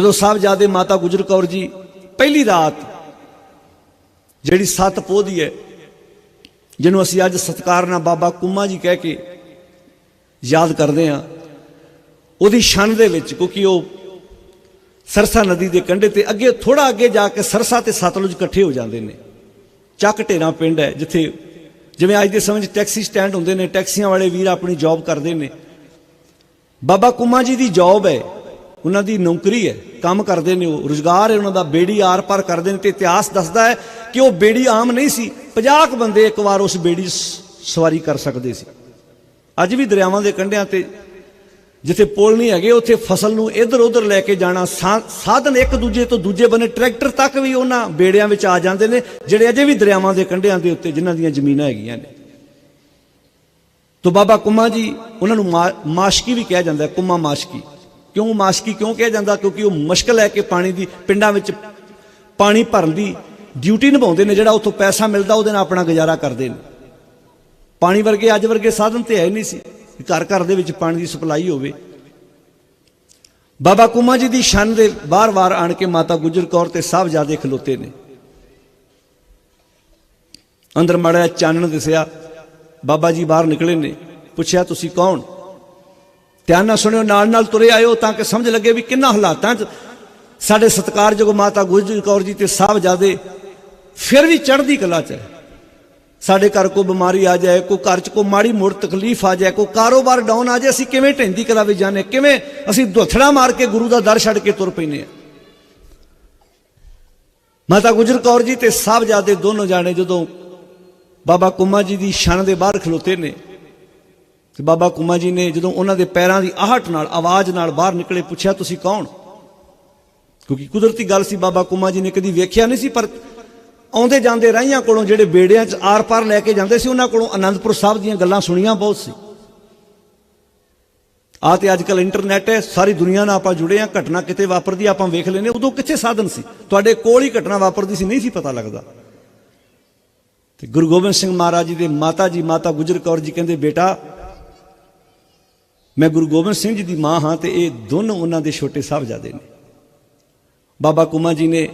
ਜਦੋਂ ਸਾਹਿਬਜ਼ਾਦੇ ਮਾਤਾ ਗੁਜਰ ਕੌਰ ਜੀ ਪਹਿਲੀ ਰਾਤ ਜਿਹੜੀ ਸੱਤ ਪੋਹ ਦੀ ਹੈ, ਜਿਹਨੂੰ ਅਸੀਂ ਅੱਜ ਸਤਿਕਾਰ ਨਾਲ ਬਾਬਾ ਕੁੰਮਾ ਜੀ ਕਹਿ ਕੇ ਯਾਦ ਕਰਦੇ ਹਾਂ, ਉਹਦੀ ਸ਼ਨ ਦੇ ਵਿੱਚ, ਕਿਉਂਕਿ ਉਹ ਸਰਸਾ ਨਦੀ ਦੇ ਕੰਢੇ ਤੇ ਅੱਗੇ ਥੋੜਾ ਅੱਗੇ ਜਾ ਕੇ ਸਰਸਾ ਤੇ ਸਤਲੁਜ ਇਕੱਠੇ ਹੋ ਜਾਂਦੇ ਨੇ। ਚੱਕ ਢੇਰਾ ਪਿੰਡ ਹੈ, ਜਿੱਥੇ ਜਿਵੇਂ ਅੱਜ ਦੇ ਸਮੇਂ 'ਚ ਟੈਕਸੀ ਸਟੈਂਡ ਹੁੰਦੇ ਨੇ, ਟੈਕਸੀਆਂ ਵਾਲੇ ਵੀਰ ਆਪਣੀ ਜੌਬ ਕਰਦੇ ਨੇ। ਬਾਬਾ ਕੁੰਮਾ ਜੀ ਦੀ ਜੌਬ ਹੈ ਉਹਨਾਂ ਦੀ ਨੌਕਰੀ ਹੈ, ਕੰਮ ਕਰਦੇ ਨੇ ਉਹ, ਰੁਜ਼ਗਾਰ ਹੈ ਉਹਨਾਂ ਦਾ, ਬੇੜੀ ਆਰ ਪਾਰ ਕਰਦੇ ਨੇ ਤੇ ਇਤਿਹਾਸ ਦੱਸਦਾ ਹੈ ਕਿ ਉਹ ਬੇੜੀ ਆਮ ਨਹੀਂ ਸੀ 50 ਕੁ ਬੰਦੇ ਇੱਕ ਵਾਰ ਉਸ ਬੇੜੀ ਸਵਾਰੀ ਕਰ ਸਕਦੇ ਸੀ। ਅੱਜ ਵੀ ਦਰਿਆਵਾਂ ਦੇ ਕੰਢਿਆਂ ਤੇ ਜਿੱਥੇ ਪੁਲ ਨਹੀਂ ਹੈਗੇ, ਉੱਥੇ ਫਸਲ ਨੂੰ ਇੱਧਰ ਉੱਧਰ ਲੈ ਕੇ ਜਾਣਾ ਸਾ- ਸਾਧਨ ਇੱਕ ਦੂਜੇ ਤੋਂ ਦੂਜੇ ਬੰਨੇ ਟਰੈਕਟਰ ਤੱਕ ਵੀ ਉਹਨਾਂ ਬੇੜਿਆਂ ਵਿੱਚ ਆ ਜਾਂਦੇ ਨੇ, ਜਿਹੜੇ ਅਜੇ ਵੀ ਦਰਿਆਵਾਂ ਦੇ ਕੰਢਿਆਂ ਦੇ ਉੱਤੇ ਜਿਨ੍ਹਾਂ ਦੀਆਂ ਜ਼ਮੀਨਾਂ ਹੈਗੀਆਂ ਨੇ। ਤੋ ਬਾਬਾ ਕੁਮਾ ਜੀ, ਉਹਨਾਂ ਨੂੰ ਮਾ- ਮਾਸ਼ਕੀ ਵੀ ਕਿਹਾ ਜਾਂਦਾ ਹੈ, ਕੁਮਾ ਮਾਸ਼ਕੀ। ਕਿਉਂ ਮਾਸ਼ਕੀ ਕਿਉਂ ਕਿਹਾ ਜਾਂਦਾ? ਕਿਉਂਕਿ ਉਹ ਮੁਸ਼ਕਲ ਹੈ ਕਿ ਪਾਣੀ ਦੀ ਪਿੰਡਾਂ ਵਿੱਚ ਪਾਣੀ ਭਰਨ ਦੀ ਡਿਊਟੀ ਨਿਭਾਉਂਦੇ ਨੇ, ਜਿਹੜਾ ਉੱਥੋਂ ਪੈਸਾ ਮਿਲਦਾ, ਉਹਦੇ ਨਾਲ ਆਪਣਾ ਗੁਜ਼ਾਰਾ ਕਰਦੇ ਨੇ। ਪਾਣੀ ਵਰਗੇ, ਅੱਜ ਵਰਗੇ ਸਾਧਨ ਤੇ ਹੈ ਹੀ ਨਹੀਂ ਸੀ ਘਰ ਘਰ ਦੇ ਵਿੱਚ ਪਾਣੀ ਦੀ ਸਪਲਾਈ ਹੋਵੇ। ਬਾਬਾ ਕੁਮਾ ਜੀ ਦੀ ਸ਼ਨ ਦੇ ਬਾਰ-ਬਾਰ ਆਣ ਕੇ ਮਾਤਾ ਗੁਜਰ ਕੌਰ ਤੇ ਸਾਹਿਬਜ਼ਾਦੇ ਖਲੋਤੇ ਨੇ। ਅੰਦਰ ਮੜਿਆ ਚਾਨਣ ਦਿਸਿਆ। ਬਾਬਾ ਜੀ ਬਾਹਰ ਨਿਕਲੇ ਨੇ, ਪੁੱਛਿਆ, ਤੁਸੀਂ ਕੌਣ? ਧਿਆਨ ਨਾਲ ਸੁਣਿਓ, ਨਾਲ ਨਾਲ ਤੁਰੇ ਆਇਓ ਤਾਂ ਕਿ ਸਮਝ ਲੱਗੇ ਵੀ ਕਿੰਨਾ ਹਾਲਾਤਾਂ 'ਚ ਸਾਡੇ ਸਤਿਕਾਰਯੋਗ ਮਾਤਾ ਗੁਜਰ ਕੌਰ ਜੀ ਤੇ ਸਾਹਿਬਜ਼ਾਦੇ ਫਿਰ ਵੀ ਚੜ੍ਹਦੀ ਕਲਾ 'ਚ ਹੈ। ਸਾਡੇ ਘਰ ਕੋ ਬਿਮਾਰੀ ਆ ਜਾਏ ਕੋ ਘਰ 'ਚ ਕੋ ਮਾੜੀ ਮੋੜ ਤਕਲੀਫ ਆ ਜਾਏ ਕੋ ਕਾਰੋਬਾਰ ਡਾਊਨ ਆ ਜਾਏ, ਅਸੀਂ ਕਿਵੇਂ ਢੈਂਦੀ ਕਲਾ ਵਿੱਚ ਜਾਣੇ ਕਿਵੇਂ ਅਸੀਂ ਦੁੱਥੜਾ ਮਾਰ ਕੇ ਗੁਰੂ ਦਾ ਦਰ ਛੱਡ ਕੇ ਤੁਰ ਪੈਨੇ ਆ ਮਾਤਾ ਗੁਜਰ ਕੌਰ ਜੀ ਤੇ ਸਾਹਿਬਜ਼ਾਦੇ ਦੋਨੋਂ ਜਾਣੇ ਜਦੋਂ ਬਾਬਾ ਕੁੰਮਾ ਜੀ ਦੀ ਛਣ ਦੇ ਬਾਹਰ ਖਲੋਤੇ ਨੇ ਤੇ ਬਾਬਾ ਕੁਮਾ ਜੀ ਨੇ ਜਦੋਂ ਉਹਨਾਂ ਦੇ ਪੈਰਾਂ ਦੀ ਆਹਟ ਨਾਲ, ਆਵਾਜ਼ ਨਾਲ ਬਾਹਰ ਨਿਕਲੇ ਪੁੱਛਿਆ, ਤੁਸੀਂ ਕੌਣ? ਕਿਉਂਕਿ ਕੁਦਰਤੀ ਗੱਲ ਸੀ, ਬਾਬਾ ਕੁਮਾ ਜੀ ਨੇ ਕਦੀ ਵੇਖਿਆ ਨਹੀਂ ਸੀ, ਪਰ ਆਉਂਦੇ ਜਾਂਦੇ ਰਾਹੀਆਂ ਕੋਲੋਂ ਜਿਹੜੇ ਬੇੜਿਆਂ 'ਚ ਆਰ-ਪਾਰ ਲੈ ਕੇ ਜਾਂਦੇ ਸੀ, ਉਹਨਾਂ ਕੋਲੋਂ ਅਨੰਦਪੁਰ ਸਾਹਿਬ ਦੀਆਂ ਗੱਲਾਂ ਸੁਣੀਆਂ ਬਹੁਤ ਸੀ। ਆ ਤੇ ਅੱਜ ਕੱਲ ਇੰਟਰਨੈਟ ਹੈ, ਸਾਰੀ ਦੁਨੀਆ ਨਾਲ ਆਪਾਂ ਜੁੜੇ ਆ ਘਟਨਾ ਕਿਤੇ ਵਾਪਰਦੀ, ਆਪਾਂ ਵੇਖ ਲੈਨੇ ਉਦੋਂ ਕਿੱਥੇ ਸਾਧਨ ਸੀ? ਤੁਹਾਡੇ ਕੋਲ ਹੀ ਘਟਨਾ ਵਾਪਰਦੀ ਸੀ, ਨਹੀਂ ਸੀ ਪਤਾ ਲੱਗਦਾ। ਤੇ ਗੁਰੂ ਗੋਬਿੰਦ ਸਿੰਘ ਮਹਾਰਾਜ ਜੀ ਦੇ ਮਾਤਾ ਜੀ, ਮਾਤਾ ਗੁਜਰ ਕੌਰ ਜੀ ਕਹਿੰਦੇ, ਬੇਟਾ ਮੈਂ ਗੁਰੂ ਗੋਬਿੰਦ ਸਿੰਘ ਜੀ ਦੀ ਮਾਂ ਹਾਂ ਤੇ ਇਹ ਦੋਨੋਂ ਉਹਨਾਂ ਦੇ ਛੋਟੇ ਸਾਹਿਬਜ਼ਾਦੇ ਨੇ। ਬਾਬਾ ਕੁਮਾ ਜੀ ਨੇ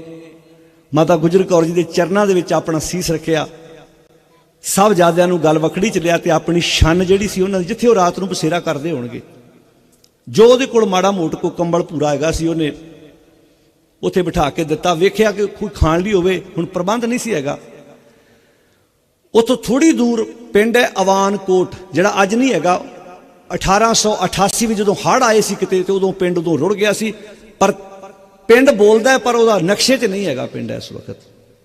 ਮਾਤਾ ਗੁਜਰ ਕੌਰ ਜੀ ਦੇ ਚਰਨਾਂ ਦੇ ਵਿੱਚ ਆਪਣਾ ਸੀਸ ਰੱਖਿਆ। ਸਾਹਿਬਜ਼ਾਦਿਆਂ ਨੂੰ ਗੱਲ ਵਕੜੀ ਚ ਲਿਆ ਤੇ ਆਪਣੀ ਛੰਨ ਜਿਹੜੀ ਸੀ ਉਹਨਾਂ ਦੀ, ਜਿੱਥੇ ਉਹ ਰਾਤ ਨੂੰ ਬਸੇਰਾ ਕਰਦੇ ਹੋਣਗੇ। ਜੋ ਉਹਦੇ ਕੋਲ ਮਾੜਾ ਮੋਟ ਕੋ ਕੰਬਲ ਪੂਰਾ ਹੈਗਾ ਸੀ, ਉਹਨੇ ਉੱਥੇ ਬਿਠਾ ਕੇ ਦਿੱਤਾ। ਵੇਖਿਆ ਕਿ ਕੋਈ ਖਾਣ ਲਈ ਹੋਵੇ, ਹੁਣ ਪ੍ਰਬੰਧ ਨਹੀਂ ਸੀ ਹੈਗਾ। ਉੱਥੋਂ ਥੋੜੀ ਦੂਰ ਪਿੰਡ ਹੈ ਅਵਾਨਕੋਟ, ਜਿਹੜਾ ਅੱਜ ਨਹੀਂ ਹੈਗਾ 1888 ਵਿੱਚ ਜਦੋਂ ਹੜ ਆਏ ਸੀ ਕਿਤੇ ਤੇ ਉਦੋਂ ਪਿੰਡ ਉਦੋਂ ਰੁੜ ਗਿਆ ਸੀ, ਪਰ ਪਿੰਡ ਬੋਲਦਾ ਪਰ ਉਹਦਾ ਨਕਸ਼ੇ 'ਚ ਨਹੀਂ ਹੈਗਾ ਪਿੰਡ ਇਸ ਵਕਤ।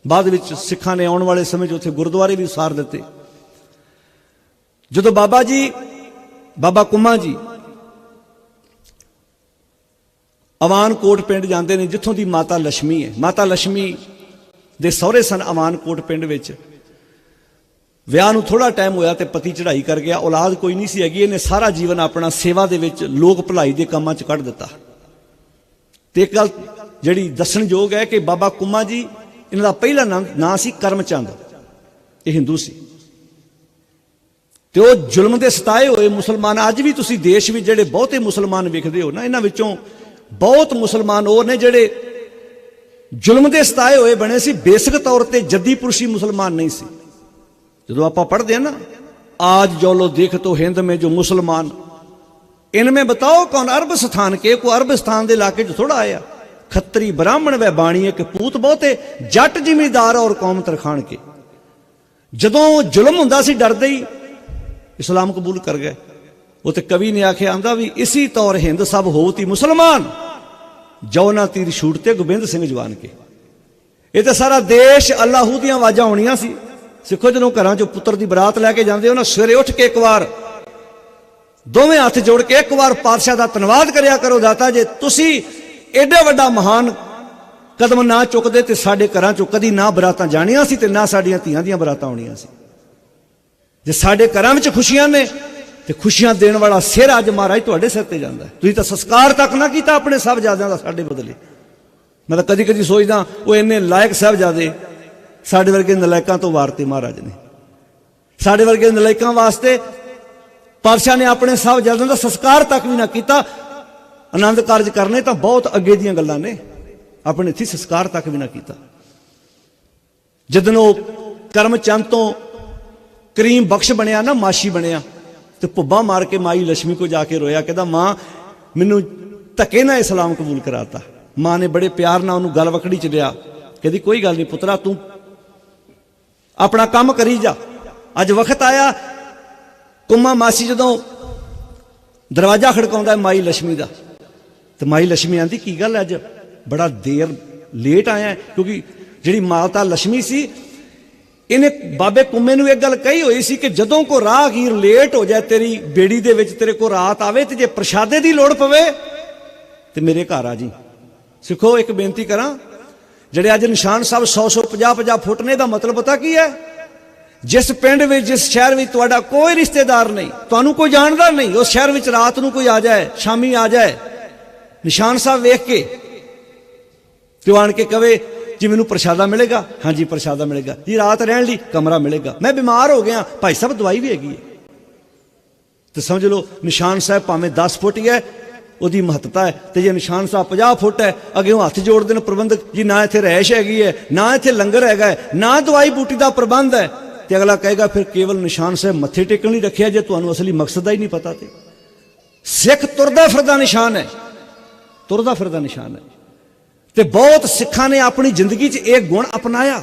ਬਾਅਦ ਵਿੱਚ ਸਿੱਖਾਂ ਨੇ ਆਉਣ ਵਾਲੇ ਸਮੇਂ 'ਚ ਉੱਥੇ ਗੁਰਦੁਆਰੇ ਵੀ ਉਸਾਰ ਦਿੱਤੇ। ਜਦੋਂ ਬਾਬਾ ਜੀ, ਬਾਬਾ ਕੁਮਾ ਜੀ ਅਵਾਨਕੋਟ ਪਿੰਡ ਜਾਂਦੇ ਨੇ, ਜਿੱਥੋਂ ਦੀ ਮਾਤਾ ਲక్ష్ਮੀ ਹੈ। ਮਾਤਾ ਲక్ష్ਮੀ ਦੇ ਸਹੁਰੇ ਸਨ ਅਵਾਨਕੋਟ ਪਿੰਡ ਵਿੱਚ। ਵਿਆਹ ਨੂੰ ਥੋੜਾ ਟਾਈਮ ਹੋਇਆ ਤੇ ਪਤੀ ਚੜ੍ਹਾਈ ਕਰ ਗਿਆ। ਔਲਾਦ ਕੋਈ ਨਹੀਂ ਸੀ ਹੈਗੀ। ਇਹਨੇ ਸਾਰਾ ਜੀਵਨ ਆਪਣਾ ਸੇਵਾ ਦੇ ਵਿੱਚ ਲੋਕ ਭਲਾਈ ਦੇ ਕੰਮਾਂ 'ਚ ਕੱਢ ਦਿੱਤਾ। ਤੇ ਇੱਕ ਗੱਲ ਜਿਹੜੀ ਦੱਸਣਯੋਗ ਹੈ ਕਿ ਬਾਬਾ ਕੁਮਾ ਜੀ, ਇਹਨਾਂ ਦਾ ਪਹਿਲਾ ਨਾਮ ਨਾਂ ਸੀ ਕਰਮਚੰਦ। ਇਹ ਹਿੰਦੂ ਸੀ। ਤੇ ਉਹ ਜ਼ੁਲਮ ਦੇ ਸਤਾਏ ਹੋਏ ਮੁਸਲਮਾਨ। ਅੱਜ ਵੀ ਤੁਸੀਂ ਦੇਸ਼ ਵਿੱਚ ਜਿਹੜੇ ਬਹੁਤੇ ਮੁਸਲਮਾਨ ਵੇਖਦੇ ਹੋ ਨਾ, ਇਹਨਾਂ ਵਿੱਚੋਂ ਬਹੁਤ ਮੁਸਲਮਾਨ ਉਹ ਨੇ ਜਿਹੜੇ ਜ਼ੁਲਮ ਦੇ ਸਤਾਏ ਹੋਏ ਬਣੇ ਸੀ। ਬੇਸਿਕ ਤੌਰ ਤੇ ਜੱਦੀ ਪੁਰਸ਼ੀ ਮੁਸਲਮਾਨ ਨਹੀਂ ਸੀ। ਜਦੋਂ ਆਪਾਂ ਪੜ੍ਹਦੇ ਹਾਂ ਨਾ आज जो लो देख तो हिंद में जो मुसलमान इनमें बताओ कौन अरब स्थान के को अरब स्थान ਦੇ ਇਲਾਕੇ 'ਚ ਥੋੜਾ ਆਇਆ ਖੱਤਰੀ ਬ੍ਰਾਹਮਣ ਵੈ ਬਾਣੀ ਇੱਕ ਪੂਤ ਬਹੁਤੇ ਜੱਟ ਜ਼ਿਮੀਦਾਰ ਔਰ ਕੌਮ ਤਰਖਾਣ ਕੇ ਜਦੋਂ ਜ਼ੁਲਮ ਹੁੰਦਾ ਸੀ ਡਰਦੇ ਹੀ ਇਸਲਾਮ ਕਬੂਲ ਕਰ ਗਏ ਉਹ ਤੇ ਕਵੀ ਨੇ ਆਖਿਆ ਆਂਦਾ ਵੀ ਇਸੀ ਤੌਰ ਹਿੰਦ ਸਭ ਹੋਤੀ ਮੁਸਲਮਾਨ ਜੋ ਨਾ ਤੀਰ ਛੂਟ ਤੇ ਗੋਬਿੰਦ ਸਿੰਘ ਜਵਾਨ ਕੇ ਇਹ ਤਾਂ ਸਾਰਾ ਦੇਸ਼ ਅੱਲਾਹੂ ਦੀਆਂ ਆਵਾਜ਼ਾਂ ਹੋਣੀਆਂ ਸੀ ਸਿੱਖੋ ਜਦੋਂ ਘਰਾਂ ਚੋਂ ਪੁੱਤਰ ਦੀ ਬਰਾਤ ਲੈ ਕੇ ਜਾਂਦੇ ਹੋ ਨਾ, ਸਵੇਰੇ ਉੱਠ ਕੇ ਇੱਕ ਵਾਰ, ਦੋਵੇਂ ਹੱਥ ਜੋੜ ਕੇ ਇੱਕ ਵਾਰ ਪਾਤਸ਼ਾਹ ਦਾ ਧੰਨਵਾਦ ਕਰਿਆ ਕਰੋ ਦਾਤਾ ਜੇ। ਤੁਸੀਂ ਐਡੇ ਵੱਡਾ ਮਹਾਨ ਕਦਮ ਨਾ ਚੁੱਕਦੇ ਤੇ ਸਾਡੇ ਘਰਾਂ ਚੋਂ ਕਦੀ ਨਾ ਬਰਾਤਾਂ ਜਾਣੀਆਂ ਸੀ ਤੇ ਨਾ ਸਾਡੀਆਂ ਧੀਆਂ ਦੀਆਂ ਬਰਾਤਾਂ ਆਉਣੀਆਂ ਸੀ। ਜੇ ਸਾਡੇ ਘਰਾਂ ਵਿੱਚ ਖੁਸ਼ੀਆਂ ਨੇ ਤੇ ਖੁਸ਼ੀਆਂ ਦੇਣ ਵਾਲਾ ਸਿਰ ਅੱਜ ਮਹਾਰਾਜ ਤੁਹਾਡੇ ਸਿਰ ਤੇ ਜਾਂਦਾ ਤੁਸੀਂ ਤਾਂ ਸੰਸਕਾਰ ਤੱਕ ਨਾ ਕੀਤਾ ਆਪਣੇ ਸਾਹਿਬਜ਼ਾਦਿਆਂ ਦਾ ਸਾਡੇ ਬਦਲੇ। ਮੈਂ ਤਾਂ ਕਦੀ ਕਦੀ ਸੋਚਦਾ, ਉਹ ਇੰਨੇ ਲਾਇਕ ਸਾਹਿਬਜ਼ਾਦੇ ਸਾਡੇ ਵਰਗੇ ਨਲਾਇਕਾਂ ਤੋਂ ਵਾਰਤੇ ਮਹਾਰਾਜ ਨੇ। ਸਾਡੇ ਵਰਗੇ ਨਲਾਇਕਾਂ ਵਾਸਤੇ ਪਾਤਸ਼ਾਹ ਨੇ ਆਪਣੇ ਸਭ ਸਾਹਿਬਜ਼ਾਦਿਆਂ ਦਾ ਸੰਸਕਾਰ ਤੱਕ ਵੀ ਨਾ ਕੀਤਾ। ਆਨੰਦ ਕਾਰਜ ਕਰਨੇ ਤਾਂ ਬਹੁਤ ਅੱਗੇ ਦੀਆਂ ਗੱਲਾਂ ਨੇ। ਆਪਣੇ ਇੱਥੇ ਸੰਸਕਾਰ ਤੱਕ ਵੀ ਨਾ ਕੀਤਾ। ਜਦੋਂ ਉਹ ਕਰਮਚੰਦ ਤੋਂ ਕਰੀਮ ਬਖਸ਼ ਬਣਿਆ ਨਾ, ਮਾਸ਼ੀ ਬਣਿਆ, ਤੇ ਭੁੱਬਾ ਮਾਰ ਕੇ ਮਾਈ ਲక్ష్ਮੀ ਕੋ ਜਾ ਕੇ ਰੋਇਆ, ਕਹਿੰਦਾ, ਮਾਂ, ਮੈਨੂੰ ਧੱਕੇ ਨਾਲ ਇਸਲਾਮ ਕਬੂਲ ਕਰਾਤਾ। ਮਾਂ ਨੇ ਬੜੇ ਪਿਆਰ ਨਾਲ ਉਹਨੂੰ ਗਲ ਵਕੜੀ ਚ ਲਿਆ। ਕਹਿੰਦੀ, ਕੋਈ ਗੱਲ ਨਹੀਂ ਪੁੱਤਰਾ, ਤੂੰ ਆਪਣਾ ਕੰਮ ਕਰੀ ਜਾ। ਅੱਜ ਵਕਤ ਆਇਆ, ਕੁਮਾ ਮਾਸੀ ਜਦੋਂ ਦਰਵਾਜ਼ਾ ਖੜਕਾਉਂਦਾ ਮਾਈ ਲక్ష్ਮੀ ਦਾ। ਤੇ ਮਾਈ ਲక్ష్ਮੀ ਆਂਦੀ, ਕੀ ਗੱਲ ਅੱਜ? ਬੜਾ ਦੇਰ ਲੇਟ ਆਇਆ ਕਿਉਂਕਿ ਜਿਹੜੀ ਮਾਤਾ ਲక్ష్ਮੀ ਸੀ, ਇਹਨੇ ਬਾਬੇ ਕੁੰਮੇ ਨੂੰ ਇਹ ਗੱਲ ਕਹੀ ਹੋਈ ਸੀ ਕਿ ਜਦੋਂ ਕੋ ਰਾਹਗੀਰ ਲੇਟ ਹੋ ਜਾਏ, ਤੇਰੀ ਬੇੜੀ ਦੇ ਵਿੱਚ ਤੇਰੇ ਕੋ ਰਾਤ ਆਵੇ ਤੇ ਜੇ ਪ੍ਰਸ਼ਾਦੇ ਦੀ ਲੋੜ ਪਵੇ, ਤੇ ਮੇਰੇ ਘਰ ਆ ਜੀ। ਸਿੱਖੋ, ਇੱਕ ਬੇਨਤੀ ਕਰਾਂ ਜਿਹੜੇ ਅੱਜ ਨਿਸ਼ਾਨ ਸਾਹਿਬ 100 100 50 50 ਫੁੱਟ ਨੇ ਦਾ ਮਤਲਬ ਪਤਾ ਕੀ ਹੈ? ਜਿਸ ਪਿੰਡ ਵਿੱਚ, ਜਿਸ ਸ਼ਹਿਰ ਵਿੱਚ ਤੁਹਾਡਾ ਕੋਈ ਰਿਸ਼ਤੇਦਾਰ ਨਹੀਂ, ਤੁਹਾਨੂੰ ਕੋਈ ਜਾਣਦਾ ਨਹੀਂ, ਉਸ ਸ਼ਹਿਰ ਵਿੱਚ ਰਾਤ ਨੂੰ ਕੋਈ ਆ ਜਾਏ, ਸ਼ਾਮੀ ਆ ਜਾਏ, ਨਿਸ਼ਾਨ ਸਾਹਿਬ ਵੇਖ ਕੇ ਤੇ ਆਣ ਕੇ ਕਵੇ, ਜੀ, ਮੈਨੂੰ ਪ੍ਰਸ਼ਾਦਾ ਮਿਲੇਗਾ? ਹਾਂਜੀ ਪ੍ਰਸ਼ਾਦਾ ਮਿਲੇਗਾ। ਜੀ, ਰਾਤ ਰਹਿਣ ਲਈ ਕਮਰਾ ਮਿਲੇਗਾ। ਮੈਂ ਬਿਮਾਰ ਹੋ ਗਿਆ। ਭਾਈ ਸਾਹਿਬ, ਦਵਾਈ ਵੀ ਹੈਗੀ ਹੈ। ਤੇ ਸਮਝ ਲਓ, ਨਿਸ਼ਾਨ ਸਾਹਿਬ ਭਾਵੇਂ 10 ਫੁੱਟ ਹੀ ਹੈ ਉਹਦੀ ਮਹੱਤਤਾ ਹੈ ਤੇ ਜੇ ਨਿਸ਼ਾਨ ਸਾਹਿਬ 50 ਫੁੱਟ ਹੈ, ਅੱਗੇ ਉਹ ਹੱਥ ਜੋੜਦੇ ਨੇ ਪ੍ਰਬੰਧਕ ਜੀ, ਨਾ ਇੱਥੇ ਰਹਿਸ਼ ਹੈਗੀ ਹੈ, ਨਾ ਇੱਥੇ ਲੰਗਰ ਹੈਗਾ ਹੈ, ਨਾ ਦਵਾਈ ਬੂਟੀ ਦਾ ਪ੍ਰਬੰਧ ਹੈ, ਤੇ ਅਗਲਾ ਕਹੇਗਾ ਫਿਰ ਕੇਵਲ ਨਿਸ਼ਾਨ ਸਾਹਿਬ ਮੱਥੇ ਟੇਕਣ ਲਈ ਰੱਖਿਆ ਜੇ ਤੁਹਾਨੂੰ ਅਸਲੀ ਮਕਸਦ ਦਾ ਹੀ ਨਹੀਂ ਪਤਾ ਤੇ। ਸਿੱਖ ਤੁਰਦਾ ਫਿਰਦਾ ਨਿਸ਼ਾਨ ਹੈ, ਤੁਰਦਾ ਫਿਰਦਾ ਨਿਸ਼ਾਨ ਹੈ। ਤੇ ਬਹੁਤ ਸਿੱਖਾਂ ਨੇ ਆਪਣੀ ਜ਼ਿੰਦਗੀ 'ਚ ਇਹ ਗੁਣ ਅਪਣਾਇਆ।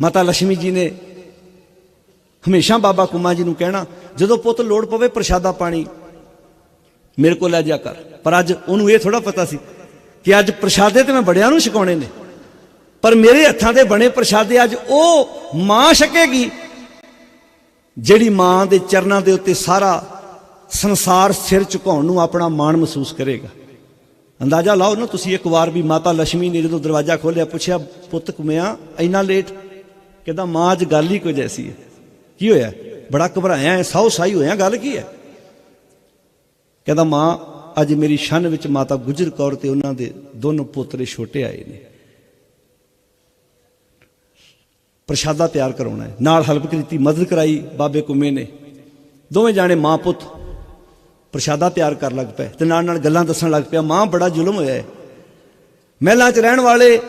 ਮਾਤਾ ਲక్ష్ਮੀ ਜੀ ਨੇ ਹਮੇਸ਼ਾ ਬਾਬਾ ਕੁਮਾ ਜੀ ਨੂੰ ਕਹਿਣਾ, ਜਦੋਂ ਪੁੱਤ ਲੋੜ ਪਵੇ ਪ੍ਰਸ਼ਾਦਾ ਪਾਣੀ ਮੇਰੇ ਕੋਲ ਲੈ ਜਾ ਕਰ। ਪਰ ਅੱਜ ਉਹਨੂੰ ਇਹ ਥੋੜਾ ਪਤਾ ਸੀ ਕਿ ਅੱਜ ਪ੍ਰਸ਼ਾਦੇ ਤੇ ਮੈਂ ਬੜਿਆਂ ਨੂੰ ਛਕਾਉਣੇ ਨੇ। ਪਰ ਮੇਰੇ ਹੱਥਾਂ ਦੇ ਬਣੇ ਪ੍ਰਸ਼ਾਦੇ ਅੱਜ ਉਹ ਮਾਂ ਛਕੇਗੀ, ਜਿਹੜੀ ਮਾਂ ਦੇ ਚਰਨਾਂ ਦੇ ਉੱਤੇ ਸਾਰਾ ਸੰਸਾਰ ਸਿਰ ਝੁਕਾਉਣ ਨੂੰ ਆਪਣਾ ਮਾਣ ਮਹਿਸੂਸ ਕਰੇਗਾ। ਅੰਦਾਜ਼ਾ ਲਾਓ ਨਾ, ਤੁਸੀਂ ਇੱਕ ਵਾਰ ਵੀ ਮਾਤਾ ਲక్ష్ਮੀ ਨੇ ਜਦੋਂ ਦਰਵਾਜ਼ਾ ਖੋਲ੍ਹਿਆ, ਪੁੱਛਿਆ, ਪੁੱਤ ਕੁਮਿਆ ਇੰਨਾ ਲੇਟ ਕਹਿੰਦਾ, ਮਾਂ, ਅੱਜ ਗੱਲ ਹੀ ਕੁਝ ਐਸੀ ਹੈ। ਕੀ ਹੋਇਆ? ਬੜਾ ਘਬਰਾਇਆ ਹੈ ਸਾਉ ਸਾਈ ਹੋਇਆ, ਗੱਲ ਕੀ ਹੈ? ਕਹਿੰਦਾ, ਮਾਂ, ਅੱਜ ਮੇਰੀ ਸ਼ਨ ਵਿੱਚ ਮਾਤਾ ਗੁਜਰ ਕੌਰ ਤੇ ਉਹਨਾਂ ਦੇ ਦੋਨੋਂ ਪੋਤਰੇ ਛੋਟੇ ਆਏ ਨੇ। ਪ੍ਰਸ਼ਾਦਾ ਤਿਆਰ ਕਰਾਉਣਾ ਹੈ। ਨਾਲ ਹੈਲਪ ਕੀਤੀ, ਮਦਦ ਕਰਾਈ, ਬਾਬੇ ਕੁੰਮੇ ਨੇ। ਦੋਵੇਂ ਜਾਣੇ ਮਾਂ ਪੁੱਤ ਪ੍ਰਸ਼ਾਦਾ ਤਿਆਰ ਕਰ ਲੱਗ ਪਏ ਤੇ ਨਾਲ ਨਾਲ ਗੱਲਾਂ ਦੱਸਣ ਲੱਗ ਪਿਆ, ਮਾਂ, ਬੜਾ ਜ਼ੁਲਮ ਹੋਇਆ ਹੈ। ਮਹਿਲਾਂ 'ਚ ਰਹਿਣ ਵਾਲੇ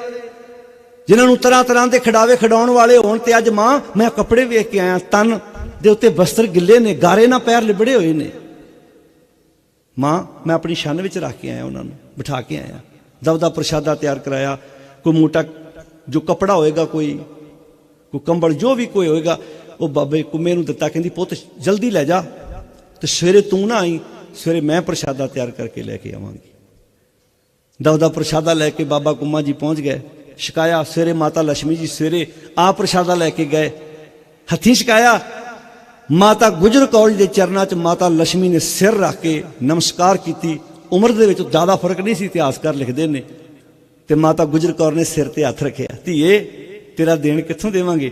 ਜਿਨ੍ਹਾਂ ਨੂੰ ਤਰ੍ਹਾਂ ਤਰ੍ਹਾਂ ਦੇ ਖਿਡਾਵੇ ਖਿਡਾਉਣ ਵਾਲੇ ਹੋਣ ਤੇ ਅੱਜ ਮਾਂ, ਮੈਂ ਕੱਪੜੇ ਵੇਖ ਕੇ ਆਇਆ, ਤਨ ਦੇ ਉੱਤੇ ਬਸਤਰ ਗਿੱਲੇ ਨੇ, ਗਾਰੇ ਨਾਲ ਪੈਰ ਲਿਬੜੇ ਹੋਏ ਨੇ। ਮਾਂ, ਮੈਂ ਆਪਣੀ ਛੰਨ ਵਿੱਚ ਰੱਖ ਕੇ ਆਇਆ ਉਹਨਾਂ ਨੂੰ, ਬਿਠਾ ਕੇ ਆਇਆ। ਦਬਦਾ ਪ੍ਰਸ਼ਾਦਾ ਤਿਆਰ ਕਰਾਇਆ। ਕੋਈ ਮੋਟਾ ਜੋ ਕਪੜਾ ਹੋਏਗਾ, ਕੋਈ ਕੋਈ ਕੰਬਲ, ਜੋ ਵੀ ਕੋਈ ਹੋਏਗਾ, ਉਹ ਬਾਬੇ ਕੁੰਮੇ ਨੂੰ ਦਿੱਤਾ, ਕਹਿੰਦੀ, ਪੁੱਤ, ਜਲਦੀ ਲੈ ਜਾ। ਤੇ ਸਵੇਰੇ ਤੂੰ ਨਾ ਆਈ, ਸਵੇਰੇ ਮੈਂ ਪ੍ਰਸ਼ਾਦਾ ਤਿਆਰ ਕਰਕੇ ਲੈ ਕੇ ਆਵਾਂਗੀ। ਦਬ ਪ੍ਰਸ਼ਾਦਾ ਲੈ ਕੇ ਬਾਬਾ ਕੁੰਮਾ ਜੀ ਪਹੁੰਚ ਗਏ। ਸ਼ਿਕਾਇਆ ਸਵੇਰੇ ਮਾਤਾ ਲక్ష్ਮੀ ਜੀ ਸਵੇਰੇ ਆ ਪ੍ਰਸ਼ਾਦਾ ਲੈ ਕੇ ਗਏ। ਹੱਥੀਂ ਸ਼ਿਕਾਇਆ ਮਾਤਾ ਗੁਜਰ ਕੌਰ ਦੇ ਚਰਨਾਂ 'ਚ ਮਾਤਾ ਲక్ష్ਮੀ ਨੇ ਸਿਰ ਰੱਖ ਕੇ ਨਮਸਕਾਰ ਕੀਤੀ। ਉਮਰ ਦੇ ਵਿੱਚ ਜ਼ਿਆਦਾ ਫ਼ਰਕ ਨਹੀਂ ਸੀ ਇਤਿਹਾਸਕਾਰ ਲਿਖਦੇ ਨੇ। ਤੇ ਮਾਤਾ ਗੁਜਰ ਕੌਰ ਨੇ ਸਿਰ ਤੇ ਹੱਥ ਰੱਖਿਆ। ਧੀਏ, ਤੇਰਾ ਦੇਣ ਕਿੱਥੋਂ ਦੇਵਾਂਗੇ?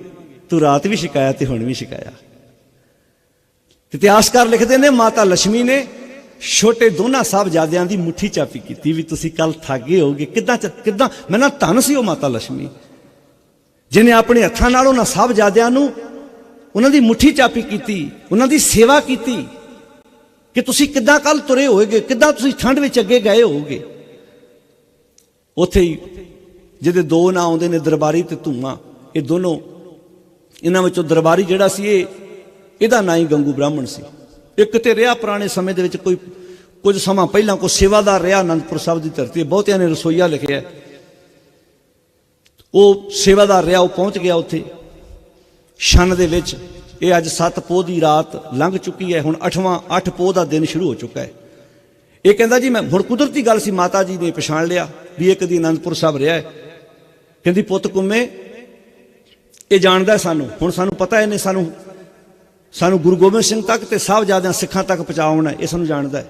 ਤੂੰ ਰਾਤ ਵੀ ਸ਼ਿਕਾਇਆ ਤੇ ਹੁਣ ਵੀ ਸ਼ਿਕਾਇਆ ਇਤਿਹਾਸਕਾਰ ਲਿਖਦੇ ਨੇ ਮਾਤਾ ਲక్ష్ਮੀ ਨੇ, ਛੋਟੇ ਦੋਨਾਂ ਸਾਹਿਬਜ਼ਾਦਿਆਂ ਦੀ ਮੁਠੀ ਚਾਪੀ ਕੀਤੀ ਵੀ ਤੁਸੀਂ ਕੱਲ ਥਾਗੇ ਹੋਗੇ ਕਿੱਦਾਂ ਕਿੱਦਾਂ? ਮੈਂ ਨਾ ਧਨ ਸੀ ਉਹ ਮਾਤਾ ਲక్ష్ਮੀ ਜਿਨੇ ਆਪਣੇ ਹੱਥਾਂ ਨਾਲ ਉਹਨਾਂ ਸਾਹਿਬਜ਼ਾਦਿਆਂ ਨੂੰ ਉਹਨਾਂ ਦੀ ਮੁੱਠੀ ਚਾਪੀ ਕੀਤੀ, ਉਹਨਾਂ ਦੀ ਸੇਵਾ ਕੀਤੀ ਕਿ ਤੁਸੀਂ ਕਿੱਦਾਂ ਕੱਲ ਤੁਰੇ ਹੋਏਗੇ, ਕਿੱਦਾਂ ਤੁਸੀਂ ਠੰਡ ਵਿੱਚ ਅੱਗੇ ਗਏ ਹੋਗੇ ਉੱਥੇ ਹੀ ਜਿਹਦੇ ਦੋ ਨਾਂ ਆਉਂਦੇ ਨੇ ਦਰਬਾਰੀ ਤੇ ਧੂਮਾ ਇਹ ਦੋਨੋਂ ਇਹਨਾਂ ਵਿੱਚੋਂ ਦਰਬਾਰੀ ਜਿਹੜਾ ਸੀ ਇਹ, ਇਹਦਾ ਨਾਂ ਹੀ ਗੰਗੂ ਬ੍ਰਾਹਮਣ ਸੀ। ਇੱਕ ਤੇ ਰਿਹਾ ਪੁਰਾਣੇ ਸਮੇਂ ਦੇ ਵਿੱਚ ਕੋਈ, ਕੁਝ ਸਮਾਂ ਪਹਿਲਾਂ ਕੋ ਸੇਵਾਦਾਰ ਰਿਹਾ ਅਨੰਦਪੁਰ ਸਾਹਿਬ ਦੀ ਧਰਤੀ ਬਹੁਤਿਆਂ ਨੇ ਰਸੋਈਆ ਲਿਖਿਆ। ਉਹ ਸੇਵਾਦਾਰ ਰਿਹਾ, ਉਹ ਪਹੁੰਚ ਗਿਆ ਉੱਥੇ। ਸ਼ਨ ਦੇ ਵਿੱਚ ਇਹ ਅੱਜ 7 ਪੋਹ ਦੀ ਰਾਤ ਲੰਘ ਚੁੱਕੀ ਹੈ, ਹੁਣ 8ਵਾਂ 8 ਪੋਹ ਦਾ ਦਿਨ ਸ਼ੁਰੂ ਹੋ ਚੁੱਕਾ ਹੈ। ਇਹ ਕਹਿੰਦਾ ਜੀ, ਮੈਂ ਹੁਣ ਕੁਦਰਤੀ ਗੱਲ ਸੀ, ਮਾਤਾ ਜੀ ਨੇ ਪਛਾਣ ਲਿਆ ਵੀ ਇਹ ਕਦੀ ਅਨੰਦਪੁਰ ਸਾਹਿਬ ਰਿਹਾ ਹੈ। ਕਹਿੰਦੀ, ਪੁੱਤ ਕੁੰਮੇ, ਇਹ ਜਾਣਦਾ ਸਾਨੂੰ, ਹੁਣ ਸਾਨੂੰ ਪਤਾ ਇਹਨੇ ਸਾਨੂੰ ਸਾਨੂੰ ਗੁਰੂ ਗੋਬਿੰਦ ਸਿੰਘ ਤੱਕ ਤੇ ਸਾਹਿਬਜ਼ਾਦਿਆਂ ਸਿੱਖਾਂ ਤੱਕ ਪਹੁੰਚਾਉਣਾ ਇਹ ਸਾਨੂੰ ਜਾਣਦਾ ਹੈ।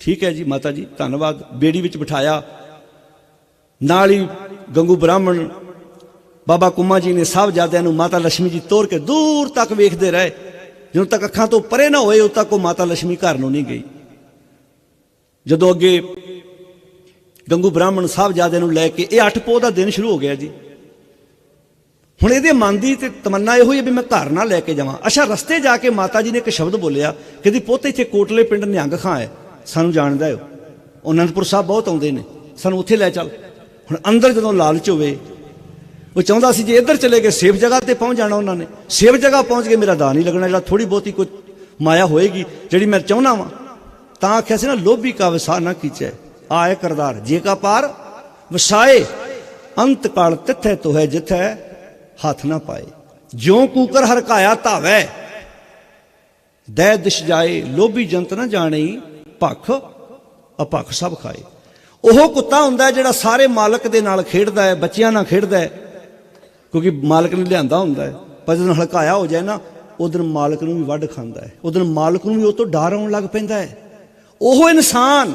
ਠੀਕ ਹੈ ਜੀ ਮਾਤਾ ਜੀ, ਧੰਨਵਾਦ। ਬੇੜੀ ਵਿੱਚ ਬਿਠਾਇਆ, ਨਾਲ ਹੀ ਗੰਗੂ ਬ੍ਰਾਹਮਣ ਬਾਬਾ ਕੁਮਾ ਜੀ ਨੇ ਸਭ ਜਾਦਿਆਂ ਨੂੰ ਮਾਤਾ ਲక్ష్ਮੀ ਜੀ ਤੋਰ ਕੇ ਦੂਰ ਤੱਕ ਵੇਖਦੇ ਰਹੇ। ਜਦੋਂ ਤੱਕ ਅੱਖਾਂ ਤੋਂ ਪਰੇ ਨਾ ਹੋਏ, ਉਦ ਤੱਕ ਉਹ ਮਾਤਾ ਲక్ష్ਮੀ ਘਰ ਨੂੰ ਨਹੀਂ ਗਈ। ਜਦੋਂ ਅੱਗੇ ਗੰਗੂ ਬ੍ਰਾਹਮਣ ਸਾਹਿਬ ਜਾਦੇ ਨੂੰ ਲੈ ਕੇ ਇਹ ਅੱਠ ਪੋਹ ਦਾ ਦਿਨ ਸ਼ੁਰੂ ਹੋ ਗਿਆ ਜੀ। ਹੁਣ ਇਹਦੇ ਮਨ ਦੀ ਤੇ ਤਮੰਨਾ ਇਹੋ ਹੀ ਵੀ ਮੈਂ ਘਰ ਨਾਲ ਲੈ ਕੇ ਜਾਵਾਂ। ਅੱਛਾ, ਰਸਤੇ ਜਾ ਕੇ ਮਾਤਾ ਜੀ ਨੇ ਇੱਕ ਸ਼ਬਦ ਬੋਲਿਆ ਕਹਿੰਦੀ ਪੁੱਤ ਇੱਥੇ ਕੋਟਲੇ ਪਿੰਡ ਨਿਹੰਗ ਖਾਂ ਹੈ। ਸਾਨੂੰ ਜਾਣਦਾ ਹੈ। ਉਹ ਅਨੰਦਪੁਰ ਸਾਹਿਬ ਬਹੁਤ ਆਉਂਦੇ ਨੇ। ਸਾਨੂੰ ਉੱਥੇ ਲੈ ਚੱਲ। ਹੁਣ ਅੰਦਰ ਜਦੋਂ ਲਾਲਚ ਹੋਵੇ ਉਹ ਚਾਹੁੰਦਾ ਸੀ ਜੇ ਇੱਧਰ ਚਲੇ ਗਏ, ਸੇਫ ਜਗ੍ਹਾ ਤੇ ਪਹੁੰਚ ਜਾਣਾ ਉਹਨਾਂ ਨੇ। ਸੇਫ ਜਗ੍ਹਾ ਪਹੁੰਚ ਕੇ ਮੇਰਾ ਦਾ ਨਹੀਂ ਲੱਗਣਾ, ਜਿਹੜਾ ਥੋੜੀ ਬਹੁਤੀ ਕੋਈ ਮਾਇਆ ਹੋਏਗੀ, ਜਿਹੜੀ ਮੈਂ ਚਾਹੁੰਦਾ ਵਾਂ। ਤਾਂ ਆਖਿਆ ਸੀ ਨਾ, ਲੋਭੀ ਕਾ ਵਿਸਾ ਨਾ ਕੀਚੈ, ਆਏ ਕਰਦਾਰ, ਜੇ ਕਾ ਪਾਰ ਵਸਾਏ, ਅੰਤ ਕਾਲ ਤਿੱਥੇ ਤੋ ਹੈ ਜਿੱਥੈ ਹੱਥ ਨਾ ਪਾਏ। ਜਿਉ ਕੂਕਰ ਹਰਕਾਇਆ ਧਾਵੈ ਦੈ ਦਿਸ਼ ਜਾਏ, ਲੋਭੀ ਜੰਤ ਨਾ ਜਾਣਈ ਭਖ ਅਪਖ ਸਭ ਖਾਏ। ਉਹ ਕੁੱਤਾ ਹੁੰਦਾ ਜਿਹੜਾ ਸਾਰੇ ਮਾਲਕ ਦੇ ਨਾਲ ਖੇਡਦਾ ਹੈ, ਬੱਚਿਆਂ ਨਾਲ ਖੇਡਦਾ ਹੈ ਕਿਉਂਕਿ ਮਾਲਕ ਨੇ ਲਿਆਂਦਾ ਹੁੰਦਾ ਹੈ। ਪਰ ਜਦੋਂ ਹਲਕਾਇਆ ਹੋ ਜਾਏ ਨਾ ਉਦੋਂ ਮਾਲਕ ਨੂੰ ਵੀ ਵੱਢ ਖਾਂਦਾ ਹੈ। ਉਦੋਂ ਮਾਲਕ ਨੂੰ ਵੀ ਉਹ ਤੋਂ ਡਰ ਆਉਣ ਲੱਗ ਪੈਂਦਾ ਹੈ। ਉਹ ਇਨਸਾਨ,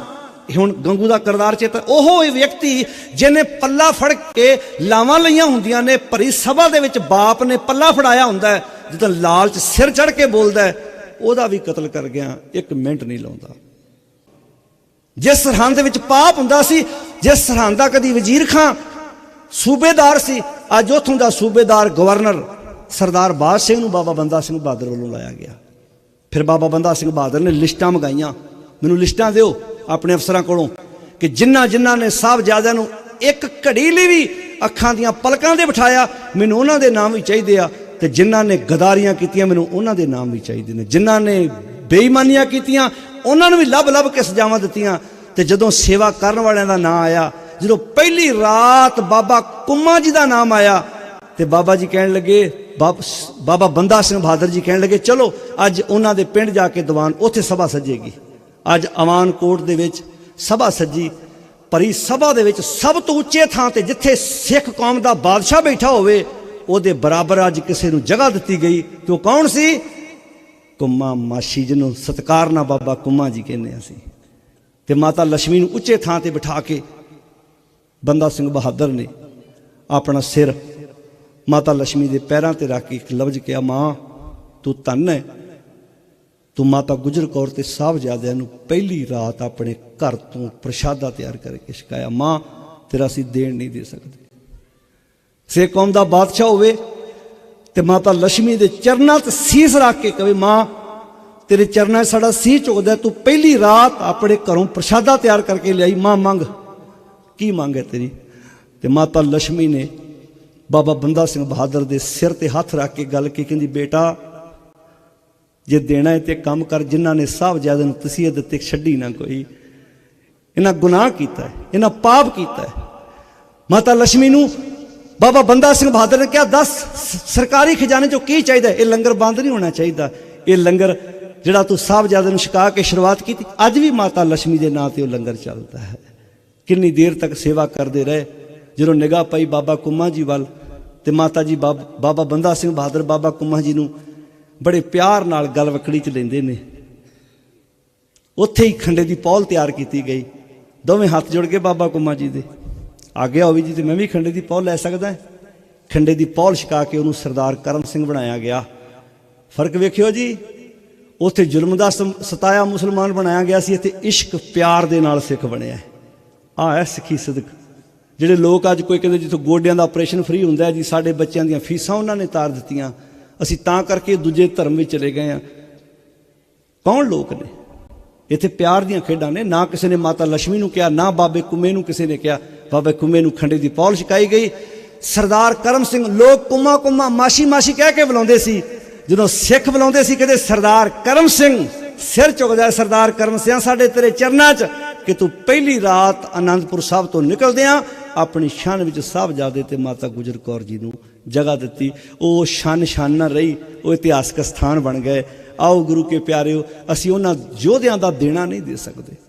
ਹੁਣ ਗੰਗੂ ਦਾ ਕਰਦਾਰ ਚੇਤਾ, ਉਹ ਹੀ ਵਿਅਕਤੀ ਜਿਹਨੇ ਪੱਲਾ ਫੜ ਕੇ ਲਾਵਾਂ ਲਈਆਂ ਹੁੰਦੀਆਂ ਨੇ, ਭਰੀ ਸਭਾ ਦੇ ਵਿੱਚ ਬਾਪ ਨੇ ਪੱਲਾ ਫੜਾਇਆ ਹੁੰਦਾ ਹੈ, ਜਦੋਂ ਲਾਲਚ ਸਿਰ ਚੜ ਕੇ ਬੋਲਦਾ ਹੈ, ਉਹਦਾ ਵੀ ਕਤਲ ਕਰ ਗਿਆ, ਇੱਕ ਮਿੰਟ ਨਹੀਂ ਲਾਉਂਦਾ। ਜਿਸ ਸਰਹੰਦ ਦੇ ਵਿੱਚ ਪਾਪ ਹੁੰਦਾ ਸੀ, ਜਿਸ ਸਰਹੰਦ ਦਾ ਕਦੀ ਵਜ਼ੀਰ ਖਾਂ, ਸੂਬੇਦਾਰ ਸੀ ਅੱਜ ਉੱਥੋਂ ਦਾ ਸੂਬੇਦਾਰ ਗਵਰਨਰ ਸਰਦਾਰ ਬਾਦ ਸਿੰਘ ਨੂੰ ਬਾਬਾ ਬੰਦਾ ਸਿੰਘ ਬਹਾਦਰ ਵੱਲੋਂ ਲਾਇਆ ਗਿਆ। ਫਿਰ ਬਾਬਾ ਬੰਦਾ ਸਿੰਘ ਬਹਾਦਰ ਨੇ ਲਿਸਟਾਂ ਮੰਗਾਈਆਂ। ਮੈਨੂੰ ਲਿਸਟਾਂ ਦਿਓ ਆਪਣੇ ਅਫਸਰਾਂ ਕੋਲੋਂ ਕਿ ਜਿਨ੍ਹਾਂ ਜਿਨ੍ਹਾਂ ਨੇ ਸਾਹਿਬਜ਼ਾਦਿਆਂ ਨੂੰ ਇੱਕ ਘੜੀ ਲਈ ਵੀ ਅੱਖਾਂ ਦੀਆਂ ਪਲਕਾਂ ਦੇ ਬਿਠਾਇਆ, ਮੈਨੂੰ ਉਹਨਾਂ ਦੇ ਨਾਮ ਵੀ ਚਾਹੀਦੇ ਆ ਤੇ ਜਿਨ੍ਹਾਂ ਨੇ ਗਦਾਰੀਆਂ ਕੀਤੀਆਂ, ਮੈਨੂੰ ਉਹਨਾਂ ਦੇ ਨਾਮ ਵੀ ਚਾਹੀਦੇ ਨੇ। ਜਿਨ੍ਹਾਂ ਨੇ ਬੇਈਮਾਨੀਆਂ ਕੀਤੀਆਂ, ਉਹਨਾਂ ਨੂੰ ਵੀ ਲੱਭ ਲੱਭ ਕੇ ਸਜ਼ਾਵਾਂ ਦਿੱਤੀਆਂ ਤੇ ਜਦੋਂ ਸੇਵਾ ਕਰਨ ਵਾਲਿਆਂ ਦਾ ਨਾਂ ਆਇਆ ਜਦੋਂ ਪਹਿਲੀ ਰਾਤ ਬਾਬਾ ਕੁੰਮਾ ਜੀ ਦਾ ਨਾਮ ਆਇਆ, ਤੇ ਬਾਬਾ ਜੀ ਕਹਿਣ ਲੱਗੇ, ਬਾਬ- ਬਾਬਾ ਬੰਦਾ ਸਿੰਘ ਬਹਾਦਰ ਜੀ ਕਹਿਣ ਲੱਗੇ, ਚਲੋ, ਅੱਜ ਉਹਨਾਂ ਦੇ ਪਿੰਡ ਜਾ ਕੇ ਦੀਵਾਨ ਉੱਥੇ ਸਭਾ ਸੱਜੇਗੀ। ਅੱਜ ਅਮਾਨ ਕੋਟ ਦੇ ਵਿੱਚ ਸਭਾ ਸੱਜੀ, ਭਰੀ ਸਭਾ ਦੇ ਵਿੱਚ ਸਭ ਤੋਂ ਉੱਚੇ ਥਾਂ ਤੇ ਜਿੱਥੇ ਸਿੱਖ ਕੌਮ ਦਾ ਬਾਦਸ਼ਾਹ ਬੈਠਾ ਹੋਵੇ, ਉਹਦੇ ਬਰਾਬਰ ਅੱਜ ਕਿਸੇ ਨੂੰ ਜਗ੍ਹਾ ਦਿੱਤੀ ਗਈ। ਤੇ ਉਹ ਕੌਣ ਸੀ? ਕੁੰਮਾ ਮਾਸ਼ੀ ਜਿਹਨੂੰ ਸਤਕਾਰ ਨਾਲ ਬਾਬਾ ਕੁੰਮਾ ਜੀ ਕਹਿੰਦੇ ਅਸੀਂ। ਤੇ ਮਾਤਾ ਲక్ష్ਮੀ ਨੂੰ ਉੱਚੇ ਥਾਂ ਤੇ ਬਿਠਾ ਕੇ ਬੰਦਾ ਸਿੰਘ ਬਹਾਦਰ ਨੇ ਆਪਣਾ ਸਿਰ ਮਾਤਾ ਲక్ష్ਮੀ ਦੇ ਪੈਰਾਂ ਤੇ ਰੱਖ ਕੇ ਇੱਕ ਲਫ਼ਜ਼ ਕਿਹਾ, ਮਾਂ, ਤੂੰ ਧੰਨ ਹੈ। ਤੂੰ ਮਾਤਾ ਗੁਜਰ ਕੌਰ ਤੇ ਸਾਹਿਬਜ਼ਾਦਿਆਂ ਨੂੰ ਪਹਿਲੀ ਰਾਤ ਆਪਣੇ ਘਰ ਤੋਂ ਪ੍ਰਸ਼ਾਦਾ ਤਿਆਰ ਕਰਕੇ ਸ਼ਿਕਾਇਆ ਮਾਂ, ਤੇਰਾ ਅਸੀਂ ਦੇਣ ਨਹੀਂ ਦੇ ਸਕਦੇ। ਸੇ ਕੌਮ ਦਾ ਬਾਦਸ਼ਾਹ ਹੋਵੇ ਤੇ ਮਾਤਾ ਲక్ష్ਮੀ ਦੇ ਚਰਨਾਂ 'ਚ ਸੀਸ ਰੱਖ ਕੇ ਕਵੇ, ਮਾਂ, ਤੇਰੇ ਚਰਨਾਂ ਸਾਡਾ ਸੀਸ ਝੁਕਦਾ ਤੂੰ ਪਹਿਲੀ ਰਾਤ ਆਪਣੇ ਘਰੋਂ ਪ੍ਰਸ਼ਾਦਾ ਤਿਆਰ ਕਰਕੇ ਲਿਆਈ। ਮਾਂ, ਮੰਗ। ਕੀ ਮੰਗ ਹੈ ਤੇਰੀ? ਤੇ ਮਾਤਾ ਲక్ష్ਮੀ ਨੇ ਬਾਬਾ ਬੰਦਾ ਸਿੰਘ ਬਹਾਦਰ ਦੇ ਸਿਰ ਤੇ ਹੱਥ ਰੱਖ ਕੇ ਗੱਲ ਕੀ ਕਹਿੰਦੀ, ਬੇਟਾ, ਜੇ ਦੇਣਾ ਹੈ ਤੇ ਕੰਮ ਕਰ, ਜਿਨ੍ਹਾਂ ਨੇ ਸਾਹਿਬਜ਼ਾਦੇ ਨੂੰ ਤਸੀਹਤ ਦਿੱਤੇ, ਛੱਡੀ ਨਾ ਕੋਈ। ਇਹਨਾਂ ਗੁਨਾਹ ਕੀਤਾ ਹੈ, ਇਹਨਾਂ ਪਾਪ ਕੀਤਾ ਹੈ। ਮਾਤਾ ਲక్ష్ਮੀ ਨੂੰ ਬਾਬਾ ਬੰਦਾ ਸਿੰਘ ਬਹਾਦਰ ਨੇ ਕਿਹਾ, ਦੱਸ ਸਰਕਾਰੀ ਖਜ਼ਾਨੇ ਚੋਂ ਕੀ ਚਾਹੀਦਾ? ਇਹ ਲੰਗਰ ਬੰਦ ਨਹੀਂ ਹੋਣਾ ਚਾਹੀਦਾ। ਇਹ ਲੰਗਰ ਜਿਹੜਾ ਤੂੰ ਸਾਹਿਬਜ਼ਾਦੇ ਨੂੰ ਛਕਾ ਕੇ ਸ਼ੁਰੂਆਤ ਕੀਤੀ, ਅੱਜ ਵੀ ਮਾਤਾ ਲక్ష్ਮੀ ਦੇ ਨਾਂ ਤੇ ਉਹ ਲੰਗਰ ਚੱਲਦਾ ਹੈ। ਕਿੰਨੀ ਦੇਰ ਤੱਕ ਸੇਵਾ ਕਰਦੇ ਰਹੇ? ਜਦੋਂ ਨਿਗਾਹ ਪਈ ਬਾਬਾ ਕੁੰਮਾ ਜੀ ਵੱਲ ਤੇ ਮਾਤਾ ਜੀ ਬਾਬ- ਬਾਬਾ ਬੰਦਾ ਸਿੰਘ ਬਹਾਦਰ ਬਾਬਾ ਕੁੰਮਾ ਜੀ ਨੂੰ ਬੜੇ ਪਿਆਰ ਨਾਲ ਗਲਵਕੜੀ ਚ ਲੈਂਦੇ ਨੇ। ਉੱਥੇ ਹੀ ਖੰਡੇ ਦੀ ਪੌਲ ਤਿਆਰ ਕੀਤੀ ਗਈ। ਦੋਵੇਂ ਹੱਥ ਜੁੜ ਕੇ ਬਾਬਾ ਕੁੰਮਾ ਜੀ ਦੇ। ਆਗਿਆ ਹੋਵੇ ਜੀ ਤੇ ਮੈਂ ਵੀ ਖੰਡੇ ਦੀ ਪੌਲ ਲੈ ਸਕਦਾ। ਖੰਡੇ ਦੀ ਪੌਲ ਛਕਾ ਕੇ ਉਹਨੂੰ ਸਰਦਾਰ ਕਰਮ ਸਿੰਘ ਬਣਾਇਆ ਗਿਆ। ਫ਼ਰਕ ਵੇਖਿਓ ਜੀ, ਉੱਥੇ ਜ਼ੁਲਮ ਦਾ ਸਤਾਇਆ ਮੁਸਲਮਾਨ ਬਣਾਇਆ ਗਿਆ ਸੀ, ਇੱਥੇ ਇਸ਼ਕ ਪਿਆਰ ਦੇ ਨਾਲ ਸਿੱਖ ਬਣਿਆ। ਆ ਹੈ ਸਿੱਖੀ ਸਦਕ? ਜਿਹੜੇ ਲੋਕ ਅੱਜ ਕੋਈ ਕਹਿੰਦੇ ਜਿੱਥੋਂ ਗੋਡਿਆਂ ਦਾ ਆਪਰੇਸ਼ਨ ਫ੍ਰੀ ਹੁੰਦਾ ਜੀ, ਸਾਡੇ ਬੱਚਿਆਂ ਦੀਆਂ ਫੀਸਾਂ ਉਹਨਾਂ ਨੇ ਤਾਰ ਦਿੱਤੀਆਂ। ਅਸੀਂ ਤਾਂ ਕਰਕੇ ਦੂਜੇ ਧਰਮ ਵਿੱਚ ਚਲੇ ਗਏ ਆ ਕੌਣ ਲੋਕ ਨੇ? ਇੱਥੇ ਪਿਆਰ ਦੀਆਂ ਖੇਡਾਂ ਨੇ। ਨਾ ਕਿਸੇ ਨੇ ਮਾਤਾ ਲక్ష్ਮੀ ਨੂੰ ਕਿਹਾ, ਨਾ ਬਾਬੇ ਕੁੰਮੇ ਨੂੰ ਕਿਸੇ ਨੇ ਕਿਹਾ। ਬਾਬੇ ਕੁੰਮੇ ਨੂੰ ਖੰਡੇ ਦੀ ਪੌਲ ਛਕਾਈ ਗਈ। ਸਰਦਾਰ ਕਰਮ ਸਿੰਘ ਲੋਕ ਕੁੰਮਾ ਕੁੰਮਾ ਮਾਸ਼ੀ ਮਾਸ਼ੀ ਕਹਿ ਕੇ ਬੁਲਾਉਂਦੇ ਸੀ। ਜਦੋਂ ਸਿੱਖ ਬੁਲਾਉਂਦੇ ਸੀ, ਕਹਿੰਦੇ, ਸਰਦਾਰ ਕਰਮ ਸਿੰਘ, ਸਿਰ ਚੁੱਕਦਾ ਸਰਦਾਰ ਕਰਮ ਸਿੰਘ, ਸਾਡੇ ਤੇਰੇ ਚਰਨਾਂ 'ਚ ਕਿ ਤੂੰ ਪਹਿਲੀ ਰਾਤ ਆਨੰਦਪੁਰ ਸਾਹਿਬ ਤੋਂ ਨਿਕਲਦਿਆਂ ਆਪਣੀ ਛਾਨ ਵਿੱਚ ਸਾਹਿਬਜ਼ਾਦੇ ਤੇ ਮਾਤਾ ਗੁਜਰ ਕੌਰ ਜੀ ਨੂੰ ਜਗ੍ਹਾ ਦਿੱਤੀ। ਉਹ ਛਾਨ ਛਾਨ ਨਾ ਰਹੀ, ਉਹ ਇਤਿਹਾਸਕ ਸਥਾਨ ਬਣ ਗਏ। ਆਓ ਗੁਰੂ ਕੇ ਪਿਆਰਿਓ, ਅਸੀਂ ਉਹਨਾਂ ਯੋਧਿਆਂ ਦਾ ਦੇਣਾ ਨਹੀਂ ਦੇ ਸਕਦੇ।